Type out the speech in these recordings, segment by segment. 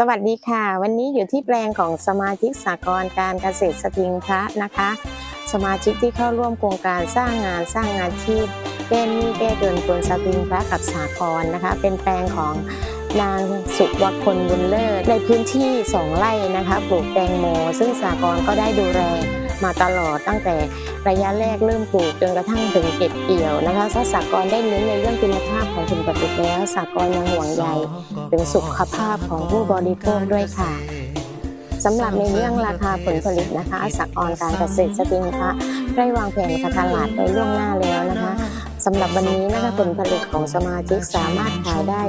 สวัสดีค่ะ วันนี้อยู่ที่แปลงของสมาชิกสากลการเกษตรสตริงพระนะคะ สมาชิกที่เข้าร่วมโครงการสร้างงานสร้างอาชีพแก้หนี้แก้จนกวนสตริงพระกับสากลนะคะ เป็นแปลงของนางสุวคนบุญเลิศในพื้นที่ 2 ไร่นะคะปลูกแตงโม ซึ่งสากลก็ได้ดูแล มาตลอดตั้งแต่ระยะแรกเริ่มปลูกจนกระทั่งถึงเก็บเกี่ยวนะคะถ้าสากลได้เน้นในเรื่องคุณภาพของผลผลิตแล้วสากลยังห่วงใยถึงสุขภาพของผู้บริโภคด้วยค่ะสำหรับในเรื่องราคาผลผลิตนะคะสากรการเกษตรสตริงพระได้วางแผนการตลาดไว้ล่วงหน้าแล้วนะคะสำหรับวันนี้นะคะผลผลิตของสมาชิกสามารถขายได้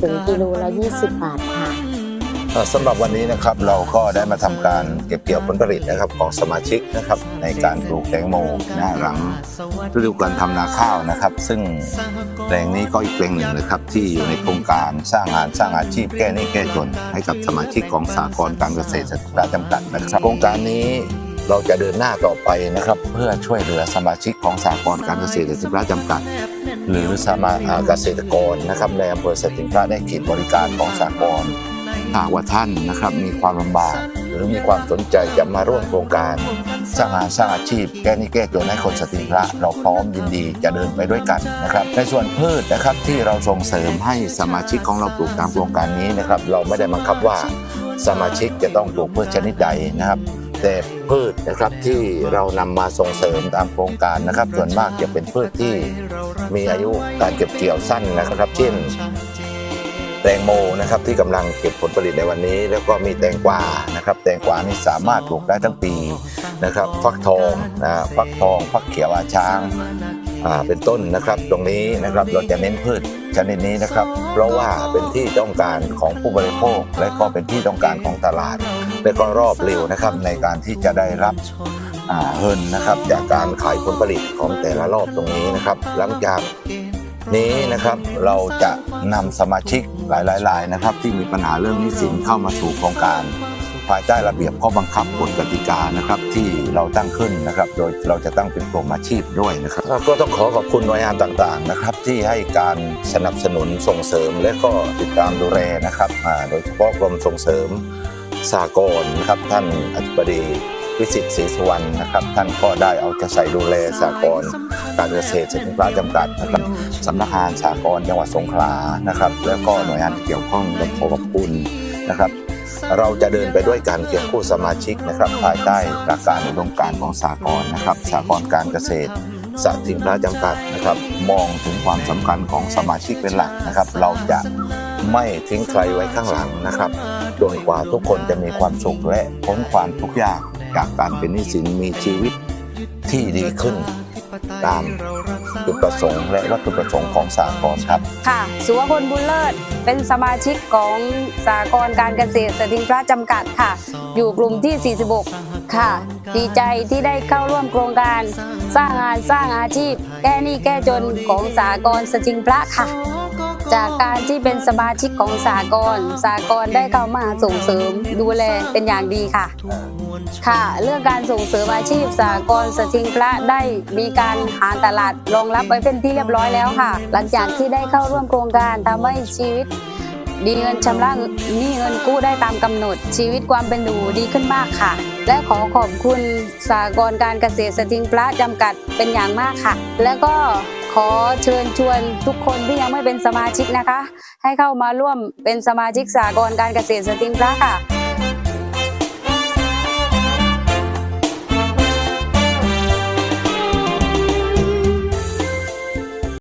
ถึงกิโลละ 20 บาทค่ะเอ่อ สำหรับวันนี้นะครับเราก็ได้มาทำการเก็บเกี่ยวผลผลิตนะครับของสมาชิกนะครับในการปลูกแตงโมนะหลังฤดูการทำนาข้าวนะครับ ซึ่งแปลงนี้ก็อีกแปลงหนึ่งนะครับที่อยู่ในโครงการสร้างงานสร้างอาชีพแก้หนี้แก้จน ให้กับสมาชิกของสากลการเกษตรสตราจำกัดนะครับ โครงการนี้เราจะเดินหน้าต่อไปนะครับ เพื่อช่วยเหลือสมาชิกของสากลการเกษตรสตราจำกัดหรือสมาเกษตรกรนะครับในอำเภอสติงพระได้เขตบริการของสากล หากว่าท่านนะครับมีความลำบาก หรือมีความสนใจจะมาร่วมโครงการสร้างงานสร้างอาชีพ แก้หนี้แก้จนให้คนสตรีพระเราพร้อมยินดีจะเดินไปด้วยกันนะครับ ในส่วนพืชนะครับที่เราส่งเสริมให้สมาชิกของเราปลูกตามโครงการนี้นะครับ เราไม่ได้บังคับว่าสมาชิกจะต้องปลูกพืชชนิดใดนะครับแต่พืชนะครับที่เรานำมาส่งเสริมตามโครงการนะครับ ส่วนมากจะเป็นพืชที่มีอายุการเก็บเกี่ยวสั้นนะครับ เช่น แตงโมนะครับที่กำลังเก็บผลผลิตในวันนี้ แล้วก็มีแตงกวานะครับ แตงกวานี่สามารถปลูกได้ทั้งปีนะครับ ฟักทองนะฟักทอง ฟักเขียวอาช้างเป็นต้นนะครับ ตรงนี้นะครับเราจะเน้นพืชชนิดนี้นะครับ เพราะว่าเป็นที่ต้องการของผู้บริโภค และก็เป็นที่ต้องการของตลาด และก็รอบเร็วนะครับในการที่จะได้รับเงินนะครับ จากการขายผลผลิตของแต่ละรอบตรงนี้นะครับ หลังจาก นี้นะครับเราจะนำสมาชิกหลายๆรายนะครับ ที่มีปัญหาเรื่องหนี้สินเข้ามาสู่โครงการ ภายใต้ระเบียบข้อบังคับกฎกติกานะครับที่เราตั้งขึ้นนะครับ โดยเราจะตั้งเป็นกลุ่มอาชีพด้วยนะครับก็ต้องขอขอบคุณหน่วยงานต่างๆนะครับที่ให้การสนับสนุนส่งเสริมและก็ติดตามดูแลนะครับโดยเฉพาะกรมส่งเสริมสากลนะครับท่านอธิบดี วิสิตศรีสุวรรณนะครับ ท่านก็ได้เอาใจใส่ดูแลสากลการเกษตรสินค้าจำกัดนะครับสำนักงานสากลจังหวัดสงขลานะครับ แล้วก็หน่วยงานที่เกี่ยวข้องต้องขอขอบคุณนะครับ เราจะเดินไปด้วยกันเคียงคู่สมาชิกนะครับภายใต้หลักการอุดมการของสากลนะครับสากลการเกษตรสถิงพระจำกัดนะครับ มองถึงความสำคัญของสมาชิกเป็นหลักนะครับ เราจะไม่ทิ้งใครไว้ข้างหลังนะครับ โดยกว่าทุกคนจะมีความสุขและพ้นความทุกข์ยาก จากการเป็นนี้สินมีชีวิตที่ดีขึ้น ตามจุดประสงค์และวัตถุประสงค์ของสากลครับ ค่ะสุวพลบุญเลิศ เป็นสมาชิกของสากลการเกษตรสติงพระจำกัดค่ะ อยู่กลุ่มที่ 46 ค่ะ ดีใจที่ได้เข้าร่วมโครงการ สร้างงานสร้างอาชีพ แก้หนี้แก้จนของสากลสติงพระค่ะ จากการที่เป็นสมาชิกของสากลสากลได้เข้ามาส่งเสริมดูแลเป็นอย่างดีค่ะ ค่ะ เรื่องการส่งเสริมอาชีพสากลสติงพระได้มีการหาตลาดรองรับไว้เป็นที่เรียบร้อยแล้วค่ะ หลังจากที่ได้เข้าร่วมโครงการทำให้ชีวิตดีเงินชำระหนี้เงินกู้ได้ตามกำหนด ชีวิตความเป็นอยู่ดีขึ้นมากค่ะ และขอขอบคุณสากลการเกษตรสติงพระจำกัดเป็นอย่างมากค่ะ แล้วก็ ขอเชิญชวนทุกคนที่ยังไม่เป็นสมาชิกนะคะ ให้เข้ามาร่วมเป็นสมาชิกสากลการเกษตรสติงพระค่ะ